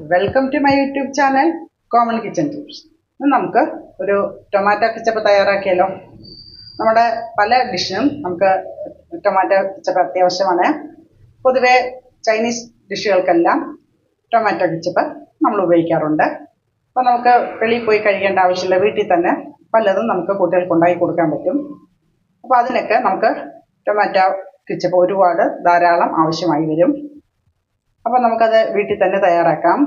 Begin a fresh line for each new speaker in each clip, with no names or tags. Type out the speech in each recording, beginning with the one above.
Welcome to my YouTube channel common kitchen tips നമുക്ക് ഒരു tomato ketchup തയ്യാറാക്കിയല്ലോ. നമ്മുടെ പല ഡിഷിനും നമുക്ക് ടൊമാറ്റോ കിച്ചപ്പ് അത്യാവശ്യമാണ്. പൊതുവെ ചൈനീസ് ഡിഷുകൾക്കെല്ലാം ടൊമാറ്റോ കിച്ചപ്പ് നമ്മൾ ഉപയോഗിക്കാറുണ്ട്. അപ്പോൾ നമുക്ക് വെളിയിൽ പോയി കഴിക്കേണ്ട ആവശ്യമില്ല. വീട്ടിൽ തന്നെ പലതും നമുക്ക് കുട്ടികൾക്ക് ഉണ്ടാക്കി കൊടുക്കാൻ പറ്റും. അപ്പോൾ അതിനൊക്കെ നമുക്ക് ടൊമാറ്റോ കിച്ചപ്പ് ഒരുപാട് ധാരാളം ആവശ്യമായി വരും. അപ്പോൾ നമുക്കത് വീട്ടിൽ തന്നെ തയ്യാറാക്കാം.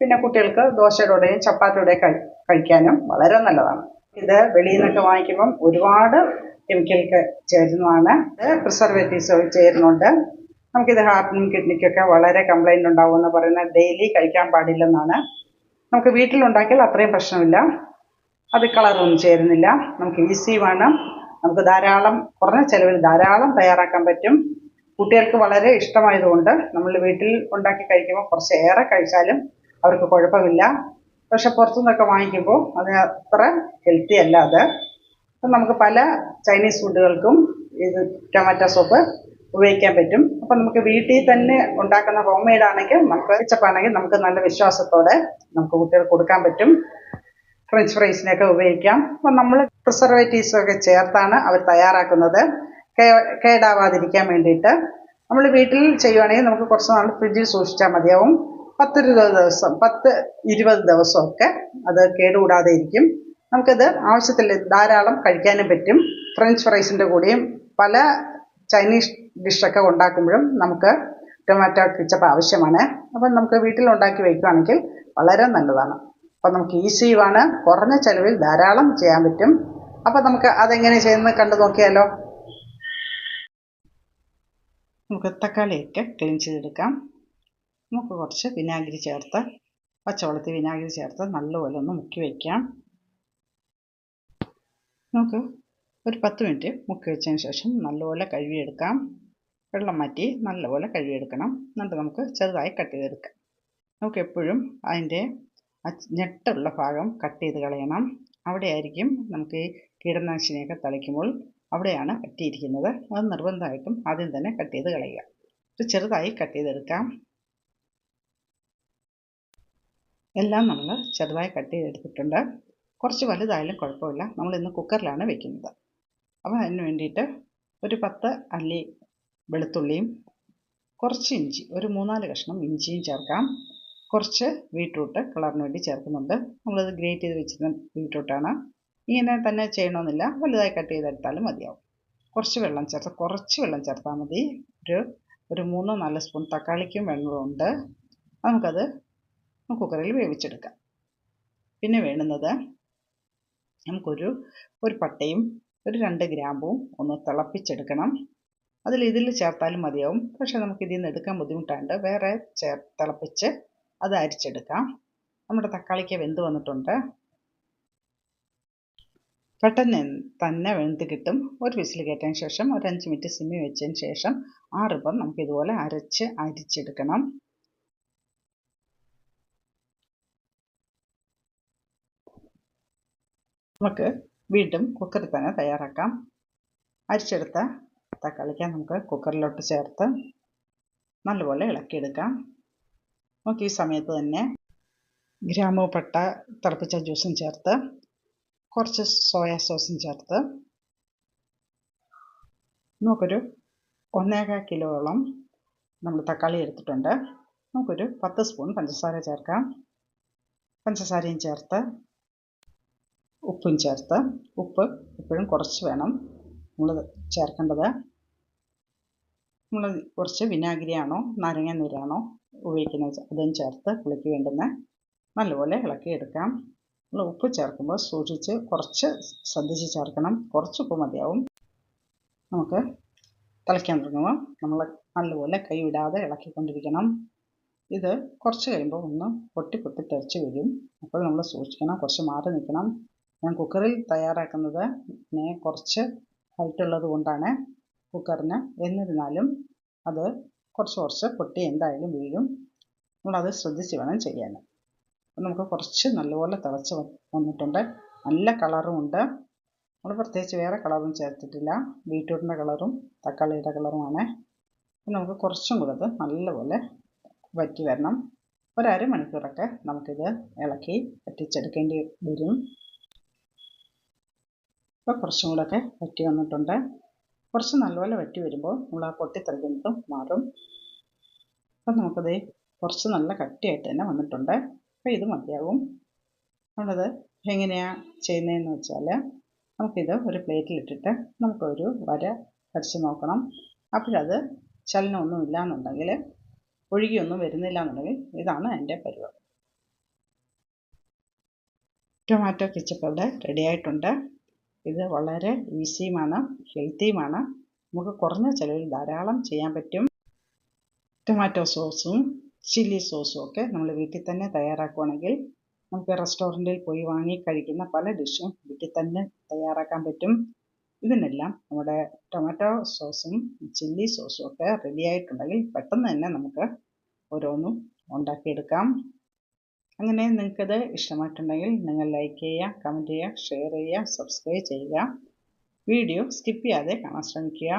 പിന്നെ കുട്ടികൾക്ക് ദോശയുടെയും ചപ്പാത്തിയുടെയും ചപ്പാത്തിയുടെ കഴി കഴിക്കാനും വളരെ നല്ലതാണ്. ഇത് വെളിയിൽ നിന്നൊക്കെ വാങ്ങിക്കുമ്പം ഒരുപാട് കെമിക്കലൊക്കെ ചേരുന്നതാണ്. പ്രിസർവേറ്റീവ്സ് ചേരുന്നുണ്ട്. നമുക്കിത് ഹാർട്ടിനും കിഡ്നിക്കൊക്കെ വളരെ കംപ്ലൈന്റ് ഉണ്ടാവുമെന്ന് പറയുന്നത് ഡെയിലി കഴിക്കാൻ പാടില്ലെന്നാണ്. നമുക്ക് വീട്ടിലുണ്ടാക്കിയാൽ അത്രയും പ്രശ്നമില്ല. അത് കളറൊന്നും ചേരുന്നില്ല. നമുക്ക് ഈസിയുമാണ് നമുക്ക് ധാരാളം കുറഞ്ഞ ചിലവിൽ ധാരാളം തയ്യാറാക്കാൻ പറ്റും. കുട്ടികൾക്ക് വളരെ ഇഷ്ടമായതുകൊണ്ട് നമ്മൾ വീട്ടിൽ ഉണ്ടാക്കി കഴിക്കുമ്പോൾ കുറച്ചേറെ കഴിച്ചാലും അവർക്ക് കുഴപ്പമില്ല. പക്ഷെ പുറത്തുനിന്നൊക്കെ വാങ്ങിക്കുമ്പോൾ അത് അത്ര ഹെൽത്തി അല്ല അത്. അപ്പം നമുക്ക് പല ചൈനീസ് ഫുഡുകൾക്കും ഇത് ടൊമാറ്റോ സോപ്പ് ഉപയോഗിക്കാൻ പറ്റും. അപ്പം നമുക്ക് വീട്ടിൽ തന്നെ ഉണ്ടാക്കുന്ന ഹോം മെയ്ഡ് ആണെങ്കിൽ നമുക്ക് വെച്ചപ്പാണെങ്കിൽ നമുക്ക് നല്ല വിശ്വാസത്തോടെ നമുക്ക് കുട്ടികൾക്ക് കൊടുക്കാൻ പറ്റും. ഫ്രഞ്ച് ഫ്രൈസിനൊക്കെ ഉപയോഗിക്കാം. അപ്പം നമ്മൾ പ്രിസർവേറ്റീവ്സൊക്കെ ചേർത്താണ് അവർ തയ്യാറാക്കുന്നത്. കേടാവാതിരിക്കാൻ വേണ്ടിയിട്ട്. നമ്മൾ വീട്ടിൽ ചെയ്യുവാണെങ്കിൽ നമുക്ക് കുറച്ച് നാൾ ഫ്രിഡ്ജിൽ സൂക്ഷിച്ചാൽ മതിയാവും. പത്തിരുപത് ദിവസം പത്ത് ഇരുപത് ദിവസമൊക്കെ അത് കേടുകൂടാതെ ഇരിക്കും. നമുക്കത് ആവശ്യത്തിൽ ധാരാളം കഴിക്കാനും പറ്റും. ഫ്രഞ്ച് ഫ്രൈസിന്റെ കൂടെയും പല ചൈനീസ് ഡിഷൊക്കെ ഉണ്ടാക്കുമ്പോഴും നമുക്ക് ടൊമാറ്റോ കിച്ചപ്പ് ആവശ്യമാണ്. അപ്പം നമുക്ക് വീട്ടിൽ ഉണ്ടാക്കി വയ്ക്കുകയാണെങ്കിൽ വളരെ നല്ലതാണ്. അപ്പം നമുക്ക് ഈസിയുമാണ് കുറഞ്ഞ ചിലവിൽ ധാരാളം ചെയ്യാൻ പറ്റും. അപ്പം നമുക്ക് അതെങ്ങനെ ചെയ്യുന്നത് കണ്ടു നോക്കിയാലോ? നമുക്ക് തക്കാളിയൊക്കെ ക്ലീൻ ചെയ്തെടുക്കാം. നമുക്ക് കുറച്ച് വിനാഗിരി ചേർത്ത് പച്ചവെള്ളത്തിൽ വിനാഗിരി ചേർത്ത് നല്ലപോലെ ഒന്ന് മുക്കി വയ്ക്കാം നമുക്ക് ഒരു പത്ത് മിനിറ്റ് മുക്കി വെച്ചതിന് ശേഷം നല്ലപോലെ കഴുകിയെടുക്കാം. വെള്ളം മാറ്റി നല്ലപോലെ കഴുകിയെടുക്കണം. എന്നിട്ട് നമുക്ക് ചെറുതായി കട്ട് ചെയ്തെടുക്കാം. നമുക്ക് എപ്പോഴും അതിന്റെ ഞെട്ടുള്ള ഭാഗം കട്ട് ചെയ്ത് കളയണം. അവിടെയായിരിക്കും നമുക്ക് ഈ കീടനാശിനിയൊക്കെ തളിക്കുമ്പോൾ അവിടെയാണ് കട്ടിയിരിക്കുന്നത് അത് നിർബന്ധമായിട്ടും ആദ്യം തന്നെ കട്ട് ചെയ്ത് കളയുക. ഇത് ചെറുതായി കട്ട് ചെയ്തെടുക്കാം. എല്ലാം നമ്മൾ ചെറുതായി കട്ട് ചെയ്തെടുത്തിട്ടുണ്ട്. കുറച്ച് വലുതായാലും കുഴപ്പമില്ല. നമ്മൾ ഇന്ന് കുക്കറിലാണ് വെക്കുന്നത്. അപ്പോൾ അതിന് വേണ്ടിയിട്ട് ഒരു പത്ത് അല്ലി വെളുത്തുള്ളിയും കുറച്ച് ഇഞ്ചി ഒരു മൂന്നാൽ കഷ്ണം ഇഞ്ചിയും ചേർക്കാം. കുറച്ച് ബീട്രൂട്ട് കളറിന് വേണ്ടി ചേർക്കുന്നുണ്ട്. നമ്മളത് ഗ്രേറ്റ് ചെയ്ത് വെച്ചിരുന്ന ബീട്രൂട്ടാണ്. ഇങ്ങനെ തന്നെ ചെയ്യണമെന്നില്ല വലുതായി കട്ട് ചെയ്തെടുത്താലും മതിയാവും. കുറച്ച് വെള്ളം ചേർത്ത് കുറച്ച് വെള്ളം ചേർത്താൽ മതി. ഒരു ഒരു മൂന്നോ നാല് സ്പൂൺ തക്കാളിക്കും വെള്ളമുണ്ട് നമുക്കത് കുക്കറിൽ വേവിച്ചെടുക്കാം. പിന്നെ വേണ്ടുന്നത് നമുക്കൊരു ഒരു പട്ടയും ഒരു രണ്ട് ഗ്രാമ്പും ഒന്ന് തിളപ്പിച്ചെടുക്കണം. അതിൽ ഇതിൽ ചേർത്താലും മതിയാവും. പക്ഷേ നമുക്ക് ഇതിൽ നിന്ന് എടുക്കാൻ ബുദ്ധിമുട്ടാണ്ട് വേറെ ചേർ തിളപ്പിച്ച് അത് അരിച്ചെടുക്കാം. നമ്മുടെ തക്കാളിക്ക് വെന്ത് വന്നിട്ടുണ്ട്. പെട്ടെന്ന് തന്നെ വെന്ത് കിട്ടും. ഒരു വിസിൽ കയറ്റിയതിന് ശേഷം ഒരു അഞ്ച് മിനിറ്റ് സിമ്മി വെച്ചതിന് ശേഷം ആറുമ്പം നമുക്ക് ഇതുപോലെ അരച്ച് അരിച്ചെടുക്കണം. നമുക്ക് വീണ്ടും കുക്കറിൽ തന്നെ തയ്യാറാക്കാം. അരിച്ചെടുത്ത തക്കാളിക്ക നമുക്ക് കുക്കറിലോട്ട് ചേർത്ത് നല്ലപോലെ ഇളക്കിയെടുക്കാം. നമുക്ക് ഈ സമയത്ത് തന്നെ ഗ്രാമ്പൂ പട്ട തിളപ്പിച്ച ജ്യൂസും ചേർത്ത് കുറച്ച് സോയ സോസും ചേർത്ത് നമുക്കൊരു ഒന്നേകാൽ കിലോയോളം നമ്മൾ തക്കാളി എടുത്തിട്ടുണ്ട്. നമുക്കൊരു പത്ത് സ്പൂൺ പഞ്ചസാര ചേർക്കാം. പഞ്ചസാരയും ചേർത്ത് ഉപ്പും ചേർത്ത് ഉപ്പ് എപ്പോഴും കുറച്ച് വേണം നമ്മൾ ചേർക്കേണ്ടത്. നമ്മൾ കുറച്ച് വിനാഗിരിയാണോ നാരങ്ങ നീരാണോ ഉപയോഗിക്കുന്നത് അതും ചേർത്ത് പുളിക്ക് വേണ്ടുന്ന നല്ലപോലെ ഇളക്കിയെടുക്കാം. നമ്മൾ ഉപ്പ് ചേർക്കുമ്പോൾ സൂക്ഷിച്ച് കുറച്ച് ശ്രദ്ധിച്ച് ചേർക്കണം. കുറച്ച് ഉപ്പ് മതിയാവും. നമുക്ക് തിളയ്ക്കാൻ തുടങ്ങുമ്പോൾ നമ്മൾ നല്ലപോലെ കൈ വിടാതെ ഇളക്കിക്കൊണ്ടിരിക്കണം. ഇത് കുറച്ച് കഴിയുമ്പോൾ ഒന്ന് പൊട്ടി പൊട്ടി തെറിച്ച് വരും. അപ്പോൾ നമ്മൾ സൂക്ഷിക്കണം. കുറച്ച് മാറി നിൽക്കണം. ഞാൻ കുക്കറിൽ തയ്യാറാക്കുന്നത് കുറച്ച് ഹൈറ്റുള്ളത് കൊണ്ടാണ് കുക്കറിന്. എന്നിരുന്നാലും അത് കുറച്ച് കുറച്ച് പൊട്ടി എന്തായാലും വീഴും. നമ്മളത് ശ്രദ്ധിച്ച് വേണം ചെയ്യാൻ. അപ്പം നമുക്ക് കുറച്ച് നല്ലപോലെ തിളച്ച് വന്നിട്ടുണ്ട്. നല്ല കളറും ഉണ്ട്. നമ്മൾ പ്രത്യേകിച്ച് വേറെ കളറും ചേർത്തിട്ടില്ല. ബീട്രൂട്ടിന്റെ കളറും തക്കാളിയുടെ കളറുമാണ് അപ്പം നമുക്ക് കുറച്ചും കൂടെ അത് നല്ലപോലെ വറ്റി വരണം. ഒരര മണിക്കൂറൊക്കെ നമുക്കിത് ഇളക്കി വറ്റിച്ചെടുക്കേണ്ടി വരും. ഇപ്പോൾ കുറച്ചും കൂടെയൊക്കെ വറ്റി വന്നിട്ടുണ്ട്. കുറച്ച് നല്ലപോലെ വറ്റി വരുമ്പോൾ നമ്മൾ ആ പൊട്ടിത്തെറിക്കുന്നതും മാറും. അപ്പം നമുക്കത് കുറച്ച് നല്ല കട്ടിയായിട്ട് തന്നെ വന്നിട്ടുണ്ട്. അപ്പോൾ ഇത് മതിയാവും. നമ്മളത് എങ്ങനെയാണ് ചെയ്യുന്നതെന്ന് വെച്ചാൽ നമുക്കിത് ഒരു പ്ലേറ്റിലിട്ടിട്ട് നമുക്കൊരു വര വരച്ച് നോക്കണം. അപ്പോഴത് ചലനമൊന്നും ഇല്ല എന്നുണ്ടെങ്കിൽ ഒഴുകിയൊന്നും വരുന്നില്ല എന്നുണ്ടെങ്കിൽ ഇതാണ് എന്റെ പരിപാടി. ടൊമാറ്റോ കെച്ചപ്പ് ഇവിടെ റെഡി ആയിട്ടുണ്ട്. ഇത് വളരെ ഈസിയുമാണ് ഹെൽത്തിയുമാണ്. നമുക്ക് കുറഞ്ഞ ചിലവിൽ ധാരാളം ചെയ്യാൻ പറ്റും. ടൊമാറ്റോ സോസും ചില്ലി സോസും ഒക്കെ നമ്മൾ വീട്ടിൽ തന്നെ തയ്യാറാക്കുകയാണെങ്കിൽ നമുക്ക് റെസ്റ്റോറന്റിൽ പോയി വാങ്ങി കഴിക്കുന്ന പല ഡിഷും വീട്ടിൽ തന്നെ തയ്യാറാക്കാൻ പറ്റും. ഇതിനെല്ലാം നമ്മുടെ ടൊമാറ്റോ സോസും ചില്ലി സോസും ഒക്കെ റെഡി ആയിട്ടുണ്ടെങ്കിൽ പെട്ടെന്ന് തന്നെ നമുക്ക് ഓരോന്നും ഉണ്ടാക്കിയെടുക്കാം. അങ്ങനെ നിങ്ങൾക്കത് ഇഷ്ടമായിട്ടുണ്ടെങ്കിൽ നിങ്ങൾ ലൈക്ക് ചെയ്യുക കമന്റ് ചെയ്യുക ഷെയർ ചെയ്യുക സബ്സ്ക്രൈബ് ചെയ്യുക. വീഡിയോ സ്കിപ്പ് ചെയ്യാതെ കാണാൻ ശ്രമിക്കുക.